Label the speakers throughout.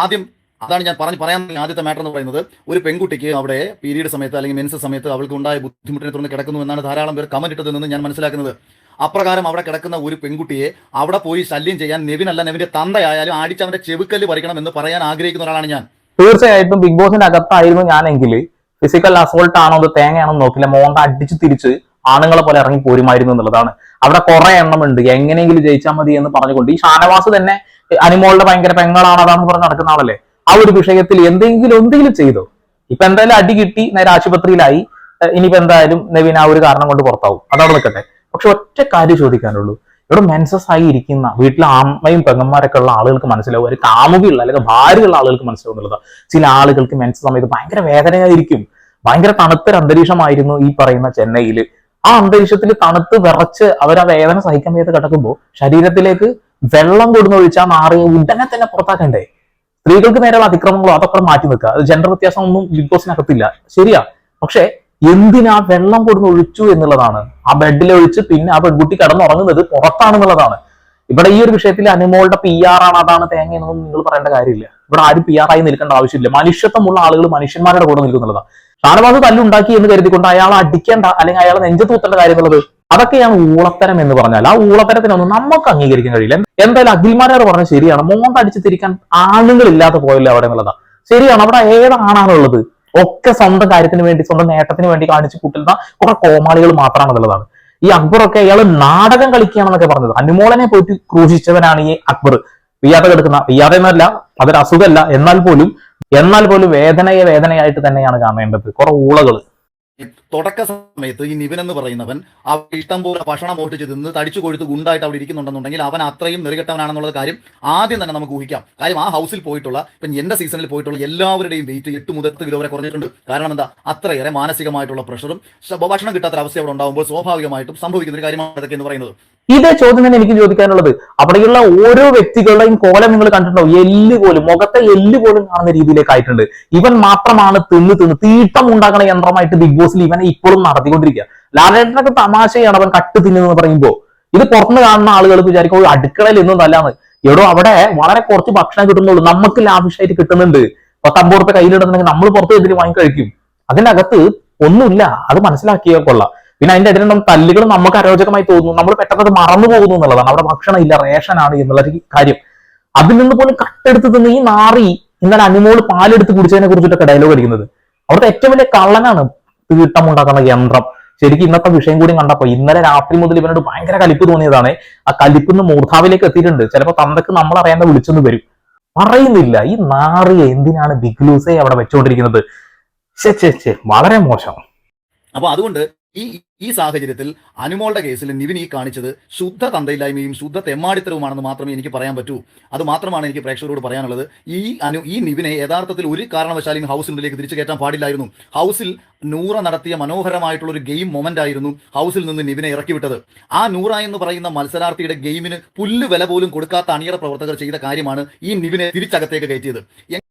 Speaker 1: ആദ്യം അതാണ് ഞാൻ പറഞ്ഞു പറയാൻ ആദ്യത്തെ മാറ്റർ എന്ന് പറയുന്നത് ഒരു പെൺകുട്ടിക്ക് അവിടെ പീരീഡ് സമയത്ത് അല്ലെങ്കിൽ മെൻസ് സമയത്ത് അവൾക്ക് ഉണ്ടായ ബുദ്ധിമുട്ടിനെ തുടർന്ന് കിടക്കുന്നു എന്നാണ് ധാരാളം പേർ കമന്റ് ഇട്ടത് നിന്ന് ഞാൻ മനസ്സിലാക്കുന്നത്. അപ്രകാരം അവിടെ കിടക്കുന്ന ഒരു പെൺകുട്ടിയെ അവിടെ പോയി ശല്യം ചെയ്യാൻ നെവിനല്ല നെവിന്റെ തന്തയായാലും അടിച്ച് അവന്റെ ചെവിക്കല്ല് പറിക്കണം എന്ന് പറയാൻ ആഗ്രഹിക്കുന്ന ഒരാളാണ് ഞാൻ.
Speaker 2: തീർച്ചയായിട്ടും ബിഗ് ബോസിന്റെ അകത്തായിരുന്നു ഞാനെങ്കിൽ ഫിസിക്കൽ അസോൾട്ട് ആണോ അത് തേങ്ങയാണോ നോക്കില്ല. മോണ്ട അടിച്ച് തിരിച്ച് ആണുങ്ങളെ പോലെ ഇറങ്ങി പോരുമായിരുന്നു എന്നുള്ളതാണ്. അവിടെ കുറെ എണ്ണമുണ്ട് എങ്ങനെയെങ്കിലും ജയിച്ചാൽ മതി എന്ന് പറഞ്ഞുകൊണ്ട് ഈ ഷാനവാസ് തന്നെ അനിമോളുടെ ഭയങ്കര പെങ്ങളാണ് അതാണ് പറഞ്ഞ് നടക്കുന്ന ആളല്ലേ? ആ ഒരു വിഷയത്തിൽ എന്തെങ്കിലും എന്തെങ്കിലും ചെയ്തോ? ഇപ്പൊ എന്തായാലും അടി കിട്ടി നേരെ ആശുപത്രിയിലായി. ഇനിയിപ്പോ എന്തായാലും നവീൻ ആ ഒരു കാരണം കൊണ്ട് പുറത്താവും. അതവിടെ നിൽക്കട്ടെ. പക്ഷെ ഒറ്റ കാര്യം ചോദിക്കാനുള്ളൂ. ഇവിടെ മെൻസസ് ആയി ഇരിക്കുന്ന വീട്ടിലെ അമ്മയും പെങ്ങന്മാരൊക്കെ ഉള്ള ആളുകൾക്ക് മനസ്സിലാവും. ഒരു കാമുകയുള്ള അല്ലെങ്കിൽ ഭാര്യയുള്ള ആളുകൾക്ക് മനസ്സിലാവും എന്നുള്ളത്. ചില ആളുകൾക്ക് മെൻസസ് സമയത്ത് ഭയങ്കര വേദനയായിരിക്കും. ഭയങ്കര തണുത്തൊരു അന്തരീക്ഷമായിരുന്നു ഈ പറയുന്ന ചെന്നൈയിൽ ആ അന്തരീക്ഷത്തിൽ തണുത്ത് വിറച്ച് അവർ ആ വേദന സഹിക്കാൻ വയ്യാതെ കിടക്കുമ്പോൾ ശരീരത്തിലേക്ക് വെള്ളം കൊടുന്ന് ഒഴിച്ചാൽ മാറിയ ഉടനെ തന്നെ പുറത്താക്കണ്ടേ? സ്ത്രീകൾക്ക് നേരെയുള്ള അതിക്രമങ്ങളോ അതൊക്കെ മാറ്റി നിൽക്കുക അത് ജെൻഡർ വ്യത്യാസം ഒന്നും ബിഗ് ബോസിനകത്തില്ല ശരിയാ. പക്ഷെ എന്തിനാ വെള്ളം കൊടുന്ന് ഒഴിച്ചു എന്നുള്ളതാണ്. ആ ബെഡിൽ ഒഴിച്ച് പിന്നെ ആ പെൺകുട്ടി കിടന്നുറങ്ങുന്നത് പുറത്താണെന്നുള്ളതാണ്. ഇവിടെ ഈ ഒരു വിഷയത്തിൽ അനുമോളുടെ പി ആർ ആണ് അതാണ് തേങ്ങ എന്നൊന്നും നിങ്ങൾ പറയേണ്ട കാര്യമില്ല. ഇവിടെ ആരും പി ആർ ആയി നിൽക്കേണ്ട ആവശ്യമില്ല. മനുഷ്യത്വമുള്ള ആളുകൾ മനുഷ്യന്മാരുടെ കൂടെ നിൽക്കുന്നുള്ളതാണ് ഷാനവാസ് തല്ലുണ്ടാക്കി എന്ന് കരുതിക്കൊണ്ട് അയാൾ അടിക്കേണ്ട അല്ലെങ്കിൽ അയാൾ നെഞ്ചത്ത് കുത്തേണ്ട കാര്യം എന്നുള്ളത് അതൊക്കെയാണ് ഊളത്തരം എന്ന് പറഞ്ഞാൽ. ആ ഊളത്തരത്തിനൊന്നും നമുക്ക് അംഗീകരിക്കാൻ കഴിയില്ല. എന്തായാലും അഖിൽമാരാർ പറഞ്ഞത് ശരിയാണ്. മോന്ത അടിച്ച് തിരിക്കാൻ ആളുകളില്ലാതെ പോയല്ലോ അവിടെ എന്നുള്ളതാ. ശരിയാണ്. അവിടെ ഏതാണാണുള്ളത്? ഒക്കെ സ്വന്തം കാര്യത്തിന് വേണ്ടി സ്വന്തം നേട്ടത്തിന് വേണ്ടി കാണിച്ചു കൂട്ടുന്ന കുറെ കോമാളികൾ മാത്രമാണ് എന്നുള്ളതാണ് ഈ അക്ബറൊക്കെ അയാൾ നാടകം കളിക്കുകയാണെന്നൊക്കെ പറഞ്ഞത്. അനുമോളനെ പോയിട്ട് ക്രൂശിച്ചവനാണ് ഈ അക്ബർ. വയ്യാതെ കിടക്കുന്ന വയ്യാതെ എന്നല്ല അതൊരു അസുഖമല്ല. എന്നാൽ പോലും എന്നാൽ പോലും വേദനയെ വേദനയായിട്ട് തന്നെയാണ് കാണേണ്ടത്. കുറെ
Speaker 1: ഊളകൾ തുടക്ക സമയത്ത് ഈ നിവിൻ എന്ന് പറയുന്നവൻ ആ ഇഷ്ടം പോലെ ഭക്ഷണം മോഷ്ടിച്ച് തിന്ന് തടിച്ചു കൊഴുത്ത് ഗുണ്ടായിട്ട് അവിടെ ഇരിക്കുന്നുണ്ടെന്നുണ്ടെങ്കിൽ അവൻ അത്രയും നെറുകെട്ടവനാണെന്നുള്ള കാര്യം ആദ്യം തന്നെ നമുക്ക് ഊഹിക്കാം. കാര്യം ആ ഹൗസിൽ പോയിട്ടുള്ള ഇപ്പം എന്റെ സീസണിൽ പോയിട്ടുള്ള എല്ലാവരുടെയും വെയിറ്റ് എട്ട് മുതൽ കിലോ വരെ കുറഞ്ഞിട്ടുണ്ട്. കാരണം എന്താ? അത്രയേറെ മാനസികമായിട്ടുള്ള പ്രഷറും ഭക്ഷണം കിട്ടാത്ത അവസ്ഥ അവിടെ ഉണ്ടാകുമ്പോൾ സ്വാഭാവികമായിട്ടും സംഭവിക്കുന്ന ഒരു കാര്യമാണ് അതൊക്കെ എന്ന് പറയുന്നത്.
Speaker 2: ഇതേ ചോദ്യം തന്നെ എനിക്ക് ചോദിക്കാനുള്ളത്. അവിടെയുള്ള ഓരോ വ്യക്തികളുടെയും കോലം നിങ്ങൾ കണ്ടിട്ടുണ്ടോ എല്ല് പോലും മുഖത്തെ എല്ല് പോലും കാണുന്ന രീതിയിലേക്ക് ആയിട്ടുണ്ട്. ഇവൻ മാത്രമാണ് തിന്ന് തിന്ന് തീട്ടം ഉണ്ടാക്കുന്ന യന്ത്രമായിട്ട് ബിഗ് ബോസിൽ ഇവനെ ഇപ്പോഴും നടത്തിക്കൊണ്ടിരിക്കുക. ലാലേട്ടനൊക്കെ തമാശയാണ് അവൻ കട്ട് തിന്നുന്നത് പറയുമ്പോൾ ഇത് പുറത്തുനിന്ന് കാണുന്ന ആളുകൾ വിചാരിക്കും ഒരു അടുക്കളയിൽ ഇന്നും നല്ലതാണ്. എടോ അവിടെ വളരെ കുറച്ച് ഭക്ഷണം കിട്ടുന്നുള്ളൂ. നമുക്ക് ലാഭിഷായിട്ട് കിട്ടുന്നുണ്ട്. പത്തമ്പത് റുപ്യ കയ്യിലിടുന്നുണ്ടെങ്കിൽ നമ്മൾ പുറത്ത് എതിര് വാങ്ങി കഴിക്കും അതിനകത്ത് ഒന്നുമില്ല. അത് മനസ്സിലാക്കിയാൽ കൊള്ളാം. പിന്നെ അതിന്റെ ഇടയിൽ തല്ലുകൾ നമുക്ക് അരോചകമായി തോന്നുന്നു. നമ്മൾ പെട്ടെന്ന് അത് മറന്നു പോകുന്നു എന്നുള്ളതാണ്. അവിടെ ഭക്ഷണം ഇല്ല റേഷനാണ് എന്നുള്ള കാര്യം. അതിൽ നിന്ന് പോലും കട്ടെടുത്ത് തിന്ന് ഈ നാറി ഇന്നലെ അനുമോൾ പാലെടുത്ത് കുടിച്ചതിനെ കുറിച്ചിട്ടൊക്കെ ഡയലോഗ് അടിക്കുന്നത്. അവിടുത്തെ ഏറ്റവും വലിയ കള്ളനാണ് തീട്ടം ഉണ്ടാക്കുന്ന യന്ത്രം. ശരിക്കും ഇന്നത്തെ വിഷയം കൂടി കണ്ടപ്പോ ഇന്നലെ രാത്രി മുതൽ ഇവനോട് ഭയങ്കര കലിപ്പ് തോന്നിയതാണ്. ആ കലിപ്പിന്ന് മൂർധാവിലേക്ക് എത്തിയിട്ടുണ്ട്. ചിലപ്പോ തന്തക്ക് നമ്മൾ അറിയാണ്ട് വിളിച്ചെന്ന് വരും. പറയുന്നില്ല ഈ നാറിയെ എന്തിനാണ് ബിഗ്ലൂസെ അവിടെ വെച്ചുകൊണ്ടിരിക്കുന്നത്? വളരെ മോശം.
Speaker 1: അപ്പൊ അതുകൊണ്ട് ഈ ഈ സാഹചര്യത്തിൽ അനുമോളുടെ കേസിൽ നിവിൻ ഈ കാണിച്ചത് ശുദ്ധ തന്തയില്ലായ്മയും ശുദ്ധ തെമ്മാടിത്തരവുമാണെന്ന് മാത്രമേ എനിക്ക് പറയാൻ പറ്റൂ. അത് മാത്രമാണ് എനിക്ക് പ്രേക്ഷകരോട് പറയാനുള്ളത്. ഈ അനു ഈ നിവിനെ യഥാർത്ഥത്തിൽ ഒരു കാരണവശാലും ഹൗസിനുള്ളിലേക്ക് തിരിച്ചു കയറ്റാൻ പാടില്ലായിരുന്നു. ഹൗസിൽ നൂറ നടത്തിയ മനോഹരമായിട്ടുള്ള ഒരു ഗെയിം മൊമെന്റ് ആയിരുന്നു ഹൗസിൽ നിന്ന് നിവിനെ ഇറക്കി വിട്ടത് ആ നൂറ എന്ന് പറയുന്ന മത്സരാർത്ഥിയുടെ ഗെയിമിന് പുല്ല് വില പോലും കൊടുക്കാത്ത അണിയറ പ്രവർത്തകർ ചെയ്ത കാര്യമാണ് ഈ നിവിനെ തിരിച്ചകത്തേക്ക് കയറ്റിയത്.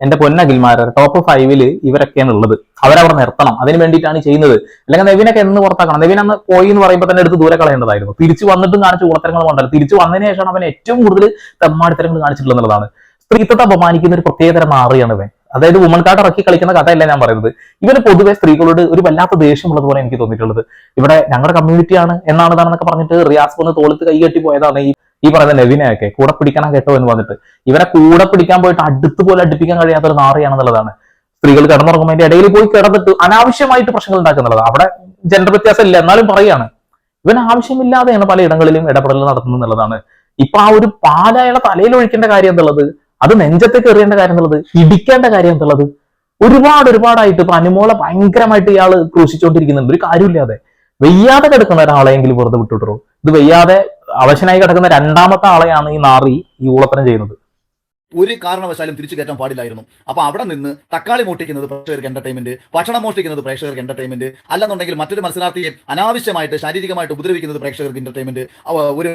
Speaker 2: എന്റെ പൊന്നകിൽമാര് ടോപ്പ് ഫൈവിൽ ഇവരൊക്കെയാണ് ഉള്ളത്. അവരവിടെ നിർത്തണം. അതിന് വേണ്ടിയിട്ടാണ് ചെയ്യുന്നത്. അല്ലെങ്കിൽ നെവിനൊക്കെ എന്ന് പുറത്താക്കണം. നെവിൻ അന്ന് പോയി എന്ന് പറയുമ്പോൾ തന്നെ എടുത്ത് ദൂരെ കളയേണ്ടതായിരുന്നു. തിരിച്ചു വന്നിട്ടും കാണിച്ച കൂടത്തരങ്ങൾ കൊണ്ടല്ല. തിരിച്ചു വന്നതിന് ശേഷമാണ് അവൻ ഏറ്റവും കൂടുതൽ തെമ്മാടിത്തരങ്ങൾ കാണിച്ചിട്ടുള്ളതാണ് സ്ത്രീത്വത്തെ അപമാനിക്കുന്ന ഒരു പ്രത്യേകതരം നാറിയാണ് ഇവൻ. അതായത് വുമൺ കാർഡ് ഇറക്കി കളിക്കുന്ന കഥയല്ല ഞാൻ പറയുന്നത്. ഇവന് പൊതുവെ സ്ത്രീകളോട് ഒരു വല്ലാത്ത ദേഷ്യമുള്ളത് പോലെ എനിക്ക് തോന്നിയിട്ടുള്ളത്. ഇവിടെ ഞങ്ങളുടെ കമ്മ്യൂണിറ്റിയാണ് എന്നാണ് ഇതാണെന്നൊക്കെ പറഞ്ഞിട്ട് റിയാസ് വന്ന് തോളത്ത് കൈകെട്ടി പോയതാണ് ഈ ഈ പറയുന്ന നെവിനെയൊക്കെ. കൂടെ പിടിക്കണം കേട്ടോ എന്ന് പറഞ്ഞിട്ട്. ഇവരെ കൂടെ പിടിക്കാൻ പോയിട്ട് അടുത്ത് പോലെ അടുപ്പിക്കാൻ കഴിയാത്ത ഒരു നാറിയാണെന്നുള്ളതാണ്. സ്ത്രീകൾ കിടന്നുറങ്ങുമ്പോൾ ഇടയിൽ പോയി കിടന്നിട്ട് അനാവശ്യമായിട്ട് പ്രശ്നങ്ങൾ ഉണ്ടാക്കുന്നുള്ളത്. അവിടെ ജെൻഡർ വ്യത്യാസം ഇല്ല എന്നാലും പറയാണ്. ഇവൻ ആവശ്യമില്ലാതെയാണ് പലയിടങ്ങളിലും ഇടപെടൽ നടത്തുന്നത് എന്നുള്ളതാണ്. ഇപ്പൊ ആ ഒരു പാലായ തലയിൽ ഒഴിക്കേണ്ട കാര്യം എന്നുള്ളത് അത് നെഞ്ചത്തേക്ക് എറിയേണ്ട കാര്യം എന്നുള്ളത് ഇടിക്കേണ്ട കാര്യം എന്നുള്ളത് ഒരുപാട് ഒരുപാടായിട്ട് ഇപ്പൊ അനുമോളെ ഭയങ്കരമായിട്ട് ഇയാൾ ക്രൂശിച്ചുകൊണ്ടിരിക്കുന്നുണ്ട് ഒരു കാര്യമില്ലാതെ വെയ്യാതെ കിടക്കുന്ന ഒരാളെങ്കിലും വെറുതെ വിട്ടുവിട്ടോ ഇത് വെയ്യാതെ അവശനായി കിടക്കുന്ന രണ്ടാമത്തെ ആളെയാണ് ഈ നാറി ഈ ഊളത്തരം ചെയ്യുന്നത്.
Speaker 1: ഒരു കാരണവശാലും തിരിച്ചു കയറ്റാൻ പാടില്ലായിരുന്നു. അപ്പൊ അവിടെ നിന്ന് തക്കാളി മോഷ്ടിക്കുന്നത് പ്രേക്ഷകർക്ക് എന്റർടൈൻമെന്റ് ഭക്ഷണം മോഷ്ടിക്കുന്നത് പ്രേക്ഷകർക്ക് എന്റർടൈൻമെന്റ് അല്ലെന്നുണ്ടെങ്കിൽ മറ്റൊരു മത്സരാർത്ഥിയെ അനാവശ്യമായിട്ട് ശാരീരികമായിട്ട് ഉപദ്രവിക്കുന്നത് പ്രേക്ഷകർക്ക് എന്റർടൈൻമെന്റ് ഒരു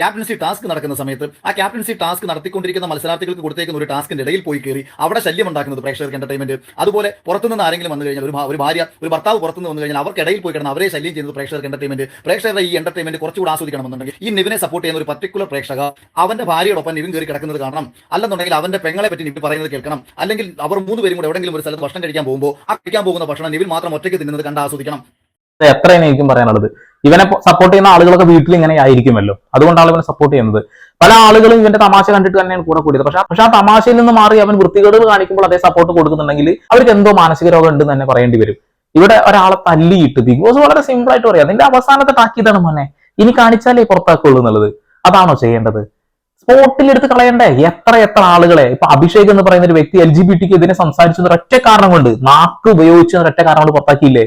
Speaker 1: ക്യാപ്റ്റൻസി ടാസ്ക് നടക്കുന്ന സമയത്ത് ആ ക്യാപ്റ്റൻസി ടാസ്ക് നടത്തിക്കൊണ്ടിരിക്കുന്ന മത്സരാർത്ഥികൾക്ക് കൊടുത്തേക്കുന്ന ഒരു ടാസ്കിന്റെ ഇടയിൽ പോയി കയറി അവിടെ ശല്യം ഉണ്ടാക്കുന്നത് പ്രേക്ഷകർക്ക് എന്റർടൈൻമെന്റ് അതുപോലെ പുറത്തുനിന്ന് ആരെങ്കിലും വന്നു കഴിഞ്ഞാൽ ഒരു ഭാര്യ ഒരു ഭർത്താവ് പുറത്തുനിന്ന് വന്നു കഴിഞ്ഞാൽ അവർക്ക് ഇടയിൽ പോയി കിടന്ന് അവരെ ശല്യം ചെയ്യുന്നത് പ്രേക്ഷകർക്ക് എന്റർടൈൻമെന്റ് പ്രേക്ഷകരുടെ ഈ എന്റർടൈൻമെന്റ് കുറച്ചുകൂടി ആസ്വദിക്കണമെന്നുണ്ടെങ്കിൽ ഈ നിവിനെ സപ്പോർട്ട് ചെയ്യുന്ന ഒരു പർട്ടിക്കുലർ പ്രേക്ഷക അവന്റെ ഭാര്യയോടൊപ്പം നിവിൻ കയറി കിടക്കുന്നത് കാണണം. അല്ലെന്നുണ്ടെങ്കിൽ അവന്റെ പെങ്ങളെ പറ്റി നിവിൻ പറയുന്നത് കേൾക്കണം. അല്ലെങ്കിൽ അവർ മൂന്ന് പേരും കൂടെ എവിടെങ്കിലും ഒരു സ്ഥലത്ത് ഭക്ഷണം കഴിക്കാൻ പോകുമ്പോൾ ആ കഴിക്കാൻ പോകുന്ന ഭക്ഷണം നിവിൻ മാത്രം ഒറ്റയ്ക്ക് തിന്നുന്നത് കണ്ട് ആസ്വദിക്കണം.
Speaker 2: എത്ര എനിക്കും പറയാനുള്ളത്? ഇവനെ സപ്പോർട്ട് ചെയ്യുന്ന ആളുകളൊക്കെ വീട്ടിൽ ഇങ്ങനെ ആയിരിക്കുമല്ലോ. അതുകൊണ്ടാണ് ഇവനെ സപ്പോർട്ട് ചെയ്യുന്നത്. പല ആളുകളും ഇവന്റെ തമാശ കണ്ടിട്ട് തന്നെയാണ് കൂടെ കൂടിയത്. പക്ഷെ പക്ഷെ ആ തമാശയിൽ നിന്ന് മാറി അവൻ വൃത്തികേടുകൾ കാണിക്കുമ്പോൾ അതേ സപ്പോർട്ട് കൊടുക്കുന്നുണ്ടെങ്കിൽ അവർക്ക് എന്തോ മാനസിക രോഗം ഉണ്ടെന്ന് തന്നെ പറയേണ്ടി വരും. ഇവിടെ ഒരാളെ തല്ലിയിട്ട് ബിഗ് ബോസ് വളരെ സിമ്പിൾ ആയിട്ട് പറയാം. അതിന്റെ അവസാനത്തെ ടാക്കിയതാണ് മോനെ ഇനി കാണിച്ചാലേ പുറത്താക്കുള്ളൂ എന്നുള്ളത്. അതാണോ ചെയ്യേണ്ടത്? സ്പോട്ടിൽ എടുത്ത് കളയണ്ടേ? എത്ര എത്ര ആളുകളെ? ഇപ്പൊ അഭിഷേക് എന്ന് പറയുന്ന ഒരു വ്യക്തി എൽ ജി ബി ടിക്ക് ഇതിനെ സംസാരിച്ചു ഒറ്റ കാരണം കൊണ്ട് നാക്ക് ഉപയോഗിച്ചു ഒറ്റ കാരണം കൊണ്ട് പുറത്താക്കിയില്ലേ?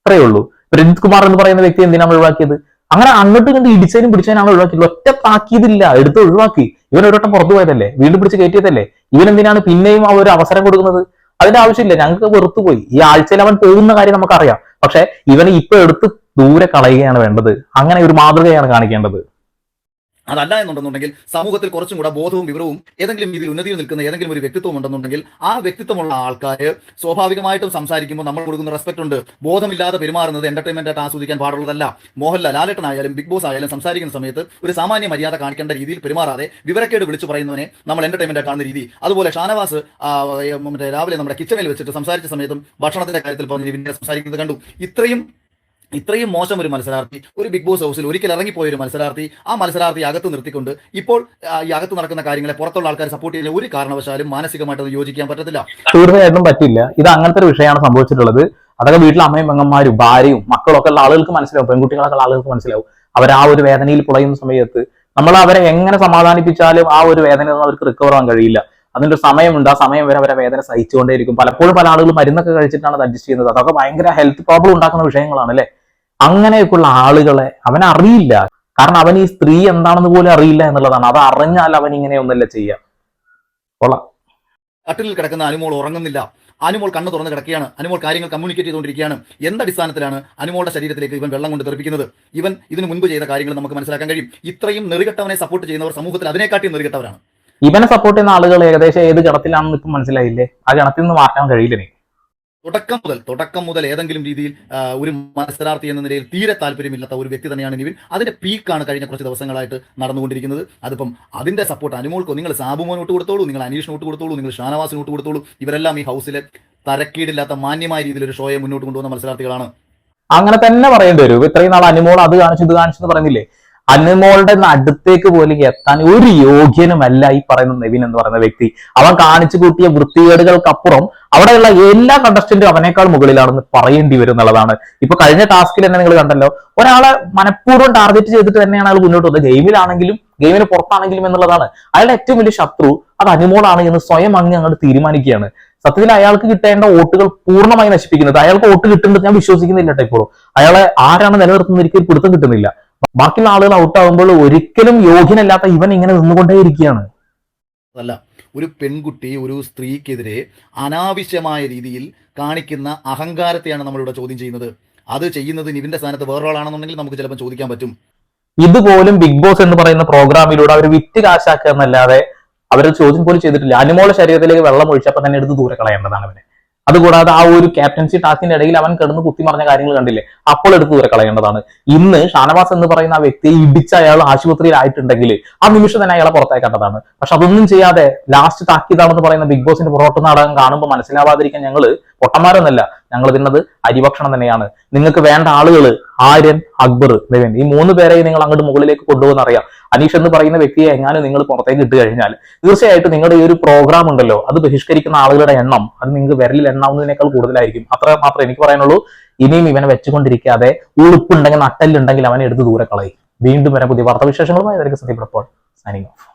Speaker 2: ഇത്രയേ ഉള്ളൂ. രഞ്ജിത് കുമാർ എന്ന് പറയുന്ന വ്യക്തി എന്തിനാണ് ഒഴിവാക്കിയത്? അങ്ങനെ അങ്ങോട്ട് കണ്ട് ഇടിച്ചതിനും പിടിച്ചതിനാണ് ഒഴിവാക്കിയത്. ഒറ്റ താക്കിയതില്ല എടുത്ത് ഒഴിവാക്കി. ഇവൻ ഒരുവട്ടം പുറത്തു പോയതല്ലേ? വീണ്ടും പിടിച്ച് കയറ്റിയതല്ലേ? ഇവൻ എന്തിനാണ് പിന്നെയും ഒരു അവസരം കൊടുക്കുന്നത്? അതിന്റെ ആവശ്യമില്ല. ഞങ്ങൾക്ക് വെറുത്തു പോയി. ഈ ആഴ്ചയിൽ അവൻ പോകുന്ന കാര്യം നമുക്കറിയാം. പക്ഷെ ഇവനെ ഇപ്പൊ എടുത്ത് ദൂരെ കളയുകയാണ് വേണ്ടത്. അങ്ങനെ ഒരു മാതൃകയാണ് കാണിക്കേണ്ടത്.
Speaker 1: അതല്ല എന്നുണ്ടെന്നുണ്ടെങ്കിൽ സമൂഹത്തിൽ കുറച്ചും കൂടെ ബോധവും വിവരവും ഏതെങ്കിലും രീതിയിൽ ഉന്നതിയിൽ നിൽക്കുന്ന ഏതെങ്കിലും ഒരു വ്യക്തിത്വം ഉണ്ടെന്നുണ്ടെങ്കിൽ ആ വ്യക്തിത്വമുള്ള ആൾക്കാർ സ്വാഭാവികമായിട്ടും സംസാരിക്കുമ്പോൾ നമ്മൾ കൊടുക്കുന്ന റെസ്പെക്ട് ഉണ്ട്. ബോധമില്ലാതെ പെരുമാറുന്നത് എന്റർടൈൻമെന്റ് ആയിട്ട് ആസ്വദിക്കാൻ പാടുള്ളതല്ല. മോഹൻലാൽ ലാലേട്ടനായാലും ബിഗ് ബോസ് ആയാലും സംസാരിക്കുന്ന സമയത്ത് ഒരു സാമാന്യ മര്യാദ കാണിക്കേണ്ട രീതിയിൽ പെരുമാറാതെ വിവരക്കേട് വിളിച്ചു പറയുന്നവനെ നമ്മൾ എന്റർടൈൻമെന്റ് കാണുന്ന രീതി. അതുപോലെ ഷാനവാസ് രാവിലെ നമ്മുടെ കിച്ചണിൽ വെച്ചിട്ട് സംസാരിച്ച സമയത്തും ഭക്ഷണത്തിന്റെ കാര്യത്തിൽ പറഞ്ഞ് സംസാരിക്കുന്നത് കണ്ടു. ഇത്രയും ഇത്രയും മോശം ഒരു മത്സരാർത്ഥി ഒരു ബിഗ് ബോസ് ഹൗസിൽ ഒരിക്കൽ ഇറങ്ങിപ്പോയ ഒരു മത്സരാർത്ഥി ആ മത്സരാർത്ഥി അകത്ത് നിർത്തിക്കൊണ്ട് ഇപ്പോൾ ഈ അകത്ത് നടക്കുന്ന കാര്യങ്ങളെ പുറത്തുള്ള ആൾക്കാർ സപ്പോർട്ട് ചെയ്യുന്ന ഒരു കാരണവശാലും മാനസികമായിട്ട് യോജിക്കാൻ പറ്റത്തില്ല.
Speaker 2: തീർച്ചയായിട്ടും പറ്റില്ല ഇത് അങ്ങനത്തെ ഒരു വിഷയമാണ് സംഭവിച്ചിട്ടുള്ളത്. അതൊക്കെ വീട്ടിലെ അമ്മയും പെങ്ങന്മാരും ഭാര്യയും മക്കളൊക്കെ ഉള്ള ആളുകൾക്ക് മനസ്സിലാവും. പെൺകുട്ടികളൊക്കെ ഉള്ള ആളുകൾക്ക് മനസ്സിലാവും. അവർ ആ ഒരു വേദനയിൽ പുളയുന്ന സമയത്ത് നമ്മൾ അവരെ എങ്ങനെ സമാധാനിപ്പിച്ചാലും ആ ഒരു വേദന അവർക്ക് റിക്കവർ ആവാൻ കഴിയില്ല. അതിന്റെ ഒരു സമയമുണ്ട്. ആ സമയം വരെ അവരെ വേദന സഹിച്ചുകൊണ്ടേയിരിക്കും. പലപ്പോഴും പല ആളുകൾ മരുന്നൊക്കെ കഴിച്ചിട്ടാണ് അത് അഡ്ജസ്റ്റ് ചെയ്യുന്നത്. അതൊക്കെ ഭയങ്കര ഹെൽത്ത് പ്രോബ്ലം ഉണ്ടാക്കുന്ന വിഷയങ്ങളാണ് അല്ലെ അങ്ങനെയൊക്കെയുള്ള ആളുകളെ അവൻ അറിയില്ല. കാരണം അവൻ ഈ സ്ത്രീ എന്താണെന്ന് പോലും അറിയില്ല എന്നുള്ളതാണ്. അത് അറിഞ്ഞാൽ അവൻ ഇങ്ങനെയൊന്നല്ല ചെയ്യുക കൊള്ളാം.
Speaker 1: കട്ടിലിൽ കിടക്കുന്ന അനുമോൾ ഉറങ്ങുന്നില്ല. അനുമോൾ കണ്ണ് തുറന്ന് കിടക്കുകയാണ്. അനുമോൾ കാര്യങ്ങൾ കമ്മ്യൂണിക്കേറ്റ് ചെയ്തുകൊണ്ടിരിക്കുകയാണ്. എന്തടിസ്ഥാനത്തിലാണ് അനുമോളുടെ ശരീരത്തിലേക്ക് ഇവൻ വെള്ളം കൊണ്ട് തെറിപ്പിക്കുന്നത്? ഇവൻ ഇതിനു മുൻപ് ചെയ്ത കാര്യങ്ങൾ നമുക്ക് മനസ്സിലാക്കാൻ കഴിയും. ഇത്രയും നെറുകെട്ടവനെ സപ്പോർട്ട് ചെയ്യുന്നവർ സമൂഹത്തിൽ അതിനെക്കാട്ടിയും നെറുകെട്ടവരാണ്.
Speaker 2: ഇവനെ സപ്പോർട്ട് ചെയ്യുന്ന ആളുകൾ ഏകദേശം ഏത് ഗണത്തിലാണെന്ന് ഇപ്പം മനസ്സിലായില്ലേ? ആ ഗണത്തിൽ നിന്ന് മാറ്റാൻ കഴിയില്ല
Speaker 1: തുടക്കം മുതൽ തുടക്കം മുതൽ ഏതെങ്കിലും രീതിയിൽ ഒരു മത്സരാർത്ഥി എന്ന നിലയിൽ തീരെ താല്പര്യമില്ലാത്ത ഒരു വ്യക്തി തന്നെയാണ് നിവിൻ. അതിന്റെ പീക്കാണ് കഴിഞ്ഞ കുറച്ച് ദിവസങ്ങളായിട്ട് നടന്നുകൊണ്ടിരിക്കുന്നത്. അതിപ്പം അതിന്റെ സപ്പോർട്ട് അനുമോൾക്കോ നിങ്ങൾ സാബുമോൻ വിട്ട് കൊടുത്തോളൂ നിങ്ങൾ അനീഷിന് വിട്ട് കൊടുത്തോളൂ നിങ്ങൾ ഷാനവാസിന് വിട്ട് കൊടുത്തോളൂ ഇവരെല്ലാം ഈ ഹൗസിലെ തരക്കീടില്ലാത്ത മാന്യമായ രീതിയിൽ ഒരു ഷോയെ മുന്നോട്ട് കൊണ്ടുവന്ന മത്സരാർത്ഥികളാണ്.
Speaker 2: അങ്ങനെ തന്നെ പറയേണ്ടി വരും. ഇത്രയും നാൾ അനുമോൾ അത് കാണിച്ചു ഇത് കാണിച്ചെന്ന് പറയുന്നില്ലേ? അനുമോളുടെ അടുത്തേക്ക് പോലും എത്താൻ ഒരു യോഗ്യനുമല്ല ഈ പറയുന്ന നെവിൻ എന്ന് പറയുന്ന വ്യക്തി. അവൻ കാണിച്ചു കൂട്ടിയ വൃത്തികേടുകൾക്കപ്പുറം അവിടെയുള്ള എല്ലാ കണ്ടസ്റ്റന്റും അവനേക്കാൾ മുകളിലാണെന്ന് പറയേണ്ടി വരും എന്നുള്ളതാണ്. ഇപ്പൊ കഴിഞ്ഞ ടാസ്കിൽ തന്നെ നിങ്ങൾ കണ്ടല്ലോ ഒരാളെ മനഃപൂർവം ടാർഗറ്റ് ചെയ്തിട്ട് തന്നെയാണ് അയാൾ മുന്നോട്ട് വന്നത് ഗെയിമിലാണെങ്കിലും ഗെയിമിന് പുറത്താണെങ്കിലും എന്നുള്ളതാണ്. അയാളുടെ ഏറ്റവും വലിയ ശത്രു അത് അനുമോളാണ് എന്ന് സ്വയം അങ്ങ് അങ്ങോട്ട് തീരുമാനിക്കുകയാണ്. സത്യത്തിൽ അയാൾക്ക് കിട്ടേണ്ട വോട്ടുകൾ പൂർണമായി നശിപ്പിക്കുന്നത് അയാൾക്ക് വോട്ട് കിട്ടുന്നത് ഞാൻ വിശ്വസിക്കുന്നില്ല കേട്ടോ ഇപ്പോഴും. അയാളെ ആരാണ് നിലനിർത്തുന്നത് എനിക്ക് ഒരു പിടുത്തം കിട്ടുന്നില്ല. ബാക്കിയുള്ള ആളുകൾ ഔട്ടാകുമ്പോൾ ഒരിക്കലും യോഗ്യനല്ലാത്ത ഇവൻ ഇങ്ങനെ നിന്നുകൊണ്ടേ ഇരിക്കുകയാണ്
Speaker 1: അതല്ല ഒരു പെൺകുട്ടി ഒരു സ്ത്രീക്കെതിരെ അനാവശ്യമായ രീതിയിൽ കാണിക്കുന്ന അഹങ്കാരത്തെയാണ് നമ്മളിവിടെ ചോദ്യം ചെയ്യുന്നത്. അത് ചെയ്യുന്നത് നിവിന്റെ സ്ഥാനത്ത് വേറൊരാളാണെന്നുണ്ടെങ്കിൽ നമുക്ക് ചിലപ്പോൾ ചോദിക്കാൻ പറ്റും.
Speaker 2: ഇതുപോലും ബിഗ് ബോസ് എന്ന് പറയുന്ന പ്രോഗ്രാമിലൂടെ അവർ വിറ്റ് കാശാക്കുക എന്നല്ലാതെ അവർ ചോദ്യം പോലും ചെയ്തിട്ടില്ല. അനുമോള ശരീരത്തിലേക്ക് വെള്ളം ഒഴിച്ചപ്പോൾ തന്നെ എടുത്ത് ദൂരെ കളയേണ്ടതാണ് അവനെ. അതുകൂടാതെ ആ ഒരു ക്യാപ്റ്റൻസി ടാസ്കിന്റെ ഇടയിൽ അവൻ കിടന്ന് കുത്തി മറിഞ്ഞ കാര്യങ്ങൾ കണ്ടില്ലേ? അപ്പോൾ എടുത്ത് ദൂരെ കളയേണ്ടതാണ്. ഇന്ന് ഷാനവാസ് എന്ന് പറയുന്ന ആ വ്യക്തിയെ ഇടിച്ച് അയാൾ ആശുപത്രിയിൽ ആശുപത്രിയിലായിട്ടുണ്ടെങ്കിൽ ആ നിമിഷം തന്നെ അയാളെ പുറത്തേക്കേണ്ടതാണ് പക്ഷെ അതൊന്നും ചെയ്യാതെ ലാസ്റ്റ് താക്കിയതാണെന്ന് പറയുന്ന ബിഗ് ബോസിന്റെ പുറത്ത് നാടകം കാണുമ്പോൾ മനസ്സിലാവാതിരിക്കാൻ ഞങ്ങൾ പൊട്ടന്മാരൊന്നല്ല. ഞങ്ങൾ തിന്നത് അരിഭക്ഷണം തന്നെയാണ്. നിങ്ങൾക്ക് വേണ്ട ആളുകൾ ആര്യൻ അക്ബർ ദേവൻ ഈ മൂന്ന് പേരെയും നിങ്ങൾ അങ്ങോട്ട് മുകളിലേക്ക് കൊണ്ടുപോകുന്ന അറിയാം അനീഷ് എന്ന് പറയുന്ന വ്യക്തിയെ എങ്ങാനും നിങ്ങൾ പുറത്തേക്ക് ഇട്ട് കഴിഞ്ഞാൽ തീർച്ചയായിട്ടും നിങ്ങളുടെ ഈ ഒരു പ്രോഗ്രാം ഉണ്ടല്ലോ അത് ബഹിഷ്കരിക്കുന്ന ആളുകളുടെ എണ്ണം അത് നിങ്ങൾക്ക് വിരലിൽ എണ്ണാവുന്നതിനേക്കാൾ കൂടുതലായിരിക്കും. അത്ര മാത്രമേ എനിക്ക് പറയാനുള്ളൂ. ഇനിയും ഇവനെ വെച്ചുകൊണ്ടിരിക്കാതെ ഉളുപ്പുണ്ടെങ്കിൽ നട്ടല്ലുണ്ടെങ്കിൽ അവനെ എടുത്ത് ദൂരെ കളയും. വീണ്ടും വരെ പുതിയ വാർത്താവിശേഷങ്ങളുമായി. അവർക്ക് സത്യപ്പെടുപ്പോൾ സൈനിങ് ഓഫ്